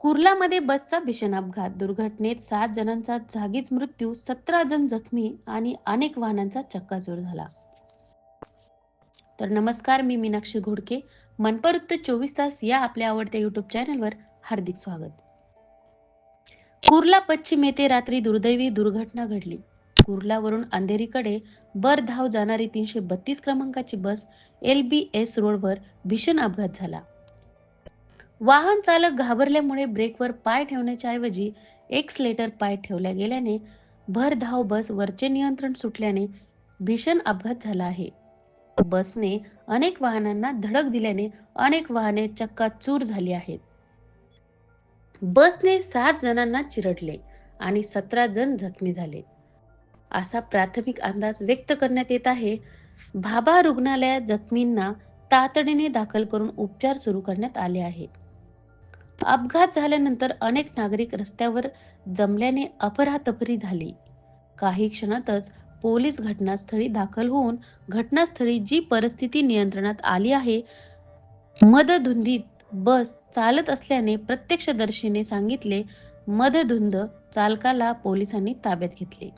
कुर्लामध्ये बसचा भीषण अपघात दुर्घटनेत सात जणांचा जागीच मृत्यू सतरा जण जखमी आणि अनेक वाहनांचा चक्काचूर झाला. तर नमस्कार मी मीनाक्षी घोडके. मनपरुत्त चोवीस तास या आपल्या आवडत्या युट्यूब चॅनलवर हार्दिक स्वागत. कुर्ला पश्चिम येथे रात्री दुर्दैवी दुर्घटना घडली. कुर्लावरून अंधेरीकडे बर धाव जाणारी तीनशे बत्तीस क्रमांकाची बस एल बी एस रोडवर भीषण अपघात झाला. वाहन चालक घाबरल्यामुळे ब्रेकवर पाय ठेवण्याच्या ऐवजी एक्सलेटर पाय ठेवल्या गेल्याने भरधाव बस वरचे नियंत्रण सुटल्याने भीषण अपघात झाला आहे. बसने अनेक वाहनांना धडक दिल्याने अनेक वाहने चक्काचूर झाली आहेत. बसने सात जणांना चिरडले आणि सतरा जण जखमी झाले. असा प्राथमिक अंदाज व्यक्त करण्यात येत आहे. भाभा रुग्णालयात जखमींना तातडीने दाखल करून उपचार सुरू करण्यात आले आहे अपघात झाल्यानंतर अनेक नागरिक रस्त्यावर जमल्याने अपरातपरी झाली. काही क्षणातच पोलीस घटनास्थळी दाखल होऊन घटनास्थळी जी परिस्थिती नियंत्रणात आली आहे मदधुंदीत बस चालत असल्याने प्रत्यक्षदर्शीने सांगितले मदधुंद चालकाला पोलिसांनी ताब्यात घेतले.